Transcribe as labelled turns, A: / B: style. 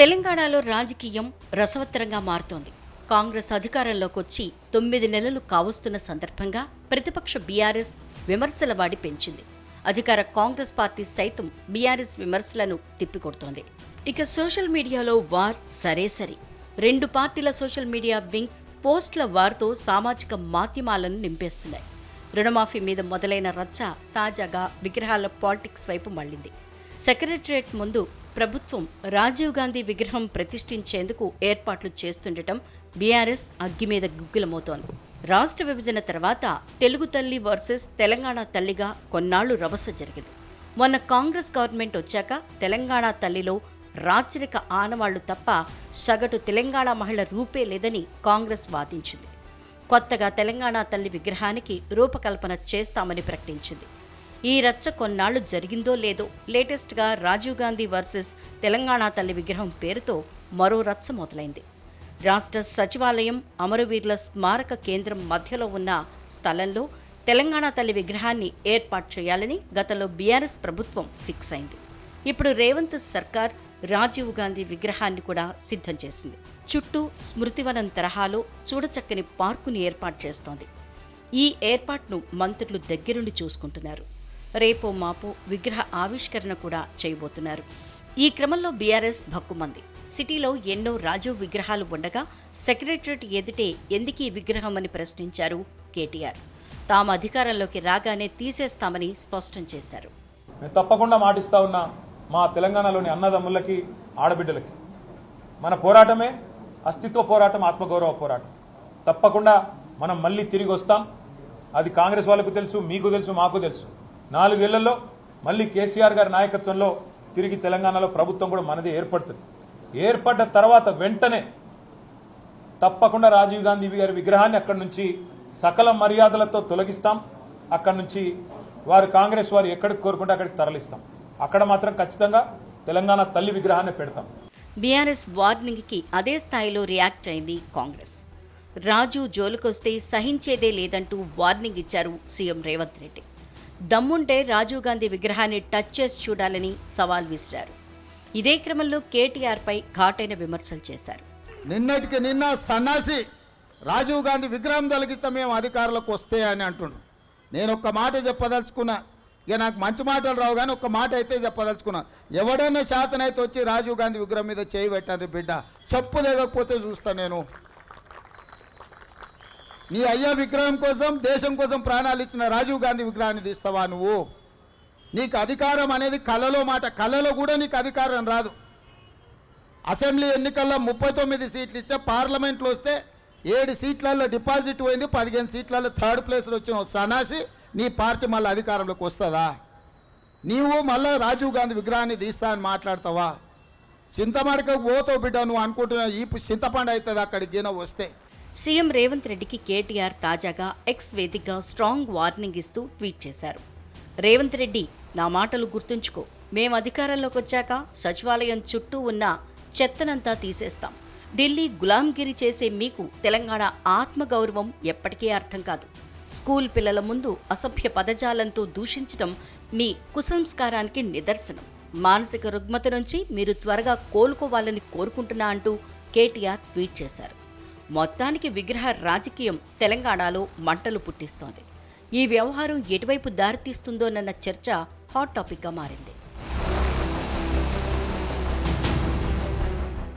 A: తెలంగాణలో రాజకీయం రసవత్తరంగా మారుతోంది. కాంగ్రెస్ అధికారంలోకి వచ్చి తొమ్మిది నెలలు కావస్తున్న సందర్భంగా ప్రతిపక్ష బీఆర్ఎస్ విమర్శల వాడి పెంచింది. అధికార కాంగ్రెస్ పార్టీ సైతం బీఆర్ఎస్ విమర్శలను తిప్పికొడుతోంది. ఇక సోషల్ మీడియాలో వార్ సరే సరి. రెండు పార్టీల సోషల్ మీడియా వింగ్స్ పోస్టుల వార్తో సామాజిక మాధ్యమాలను నింపేస్తున్నాయి. రుణమాఫీ మీద మొదలైన రచ్చ తాజాగా విగ్రహాల పాలిటిక్స్ వైపు మళ్ళింది సెక్రటరియట్ ముందు ప్రభుత్వం రాజీవ్ గాంధీ విగ్రహం ప్రతిష్ఠించేందుకు ఏర్పాట్లు చేస్తుండటం బీఆర్ఎస్ అగ్గి మీద గుగ్గులమవుతోంది రాష్ట్ర విభజన తర్వాత తెలుగు తల్లి వర్సెస్ తెలంగాణ తల్లిగా కొన్నాళ్ళు రభస జరిగింది. మొన్న కాంగ్రెస్ గవర్నమెంట్ వచ్చాక తెలంగాణ తల్లిలో రాచరిక ఆనవాళ్ళు తప్ప సగటు తెలంగాణ మహిళ రూపే లేదని కాంగ్రెస్ వాదించింది. కొత్తగా తెలంగాణ తల్లి విగ్రహానికి రూపకల్పన చేస్తామని ప్రకటించింది. ఈ రచ్చ కొన్నాళ్ళు జరిగిందో లేదో లేటెస్ట్గా రాజీవ్ గాంధీ వర్సెస్ తెలంగాణ తల్లి విగ్రహం పేరుతో మరో రచ్చ మొదలైంది. రాష్ట్ర సచివాలయం అమరవీరుల స్మారక కేంద్రం మధ్యలో ఉన్న స్థలంలో తెలంగాణ తల్లి విగ్రహాన్ని ఏర్పాటు చేయాలని గతంలో బీఆర్ఎస్ ప్రభుత్వం ఫిక్స్ అయింది. ఇప్పుడు రేవంత్ సర్కార్ రాజీవ్ గాంధీ విగ్రహాన్ని కూడా సిద్ధం చేసింది. చుట్టూ స్మృతివనం తరహాలో చూడచక్కని పార్కుని ఏర్పాటు చేస్తోంది. ఈ ఏర్పాటును మంత్రులు దగ్గరుండి చూసుకుంటున్నారు. రేపో మాపు విగ్రహ ఆవిష్కరణ కూడా చేయబోతున్నారు. ఈ క్రమంలో బీఆర్ఎస్ భక్కుమంది. సిటీలో ఎన్నో రాజీవ్ విగ్రహాలు ఉండగా సెక్రటరేట్ ఎదుటే ఎందుకు ఈ విగ్రహం అని ప్రశ్నించారు కేటీఆర్. తాము అధికారంలోకి రాగానే తీసేస్తామని స్పష్టం చేశారు.
B: తప్పకుండా మాటిస్తా ఉన్నా మా తెలంగాణలోని అన్నదమ్ములకి ఆడబిడ్డలకి. మన పోరాటమే అస్తిత్వ పోరాటం ఆత్మగౌరవ పోరాటం. తప్పకుండా మనం మళ్ళీ తిరిగి వస్తాం. అది కాంగ్రెస్ వాళ్ళకు తెలుసు మీకు తెలుసు మాకు తెలుసు. నాలుగేళ్ళలో మళ్ళీ కేసీఆర్ గారి నాయకత్వంలో తిరిగి తెలంగాణలో ప్రభుత్వం కూడా మనది ఏర్పడుతుంది. ఏర్పడ్డ తర్వాత వెంటనే తప్పకుండా రాజీవ్ గాంధీ గారి విగ్రహాన్ని అక్కడి నుంచి సకల మర్యాదలతో తొలగిస్తాం. అక్కడి నుంచి వారు కాంగ్రెస్ వారు ఎక్కడికి కోరుకుంటే అక్కడికి తరలిస్తాం. అక్కడ మాత్రం ఖచ్చితంగా తెలంగాణ తల్లి విగ్రహాన్ని పెడతాం.
A: బీఆర్ఎస్ వార్నింగ్కి అదే స్థాయిలో రియాక్ట్ అయింది కాంగ్రెస్. రాజు జోలుకొస్తే సహించేదే లేదంటూ వార్నింగ్ ఇచ్చారు సీఎం రేవంత్ రెడ్డి. దమ్ముంటే రాజీవ్ గాంధీ విగ్రహాన్ని టచ్ చేసి చూడాలని సవాల్ విసిరారు. ఇదే క్రమంలో కేటీఆర్పై ఘాటైన విమర్శలు చేశారు.
C: నిన్నటికి నిన్న సన్నాసి రాజీవ్ గాంధీ విగ్రహం తొలగిస్తే మేము అధికారులకు వస్తే అని అంటుండు నేను ఒక్క మాట చెప్పదలుచుకున్నా. ఇక నాకు మంచి మాటలు రావు కానీ ఒక్క మాట అయితే చెప్పదలుచుకున్నా. ఎవడైనా శాతనైతే వచ్చి రాజీవ్ గాంధీ విగ్రహం మీద చేయి బిడ్డ. చెప్పు లేకపోతే చూస్తాను నేను. నీ అయ్యా విగ్రహం కోసం దేశం కోసం ప్రాణాలు ఇచ్చిన రాజీవ్ గాంధీ విగ్రహాన్ని తీస్తావా నువ్వు? నీకు అధికారం అనేది కళలో మాట కళలో కూడా నీకు అధికారం రాదు. అసెంబ్లీ ఎన్నికల్లో ముప్పై తొమ్మిది సీట్లు ఇస్తే పార్లమెంట్లో వస్తే ఏడు సీట్లలో డిపాజిట్ పోయింది పదిహేను సీట్లలో థర్డ్ ప్లేస్లో వచ్చిన సనాసి నీ పార్టీ మళ్ళీ అధికారంలోకి వస్తుందా? నీవు మళ్ళీ రాజీవ్ గాంధీ విగ్రహాన్ని తీస్తా అని మాట్లాడతావా? చింతమడకకు పోతో బిడ్డ నువ్వు అనుకుంటున్నావు ఈ చింతపండు అవుతుంది అక్కడికి గిన వస్తే.
A: సీఎం రేవంత్ రెడ్డికి కేటీఆర్ తాజాగా ఎక్స్ వేదికగా స్ట్రాంగ్ వార్నింగ్ ఇస్తూ ట్వీట్ చేశారు. రేవంత్ రెడ్డి నా మాటలు గుర్తుంచుకో. మేం అధికారంలోకి వచ్చాక సచివాలయం చుట్టూ ఉన్న చెత్తనంతా తీసేస్తాం. ఢిల్లీ గులాంగిరి చేసే మీకు తెలంగాణ ఆత్మగౌరవం ఎప్పటికీ అర్థం కాదు. స్కూల్ పిల్లల ముందు అసభ్య పదజాలంతో దూషించడం మీ కుసంస్కారానికి నిదర్శనం. మానసిక రుగ్మత నుంచి మీరు త్వరగా కోలుకోవాలని కోరుకుంటున్నా అంటూ కేటీఆర్ ట్వీట్ చేశారు. మొత్తానికి విగ్రహ రాజకీయం తెలంగాణలో మంటలు పుట్టిస్తోంది. ఈ వ్యవహారం ఎటువైపు దారితీస్తుందోనన్న చర్చ హాట్ టాపిక్గా మారింది.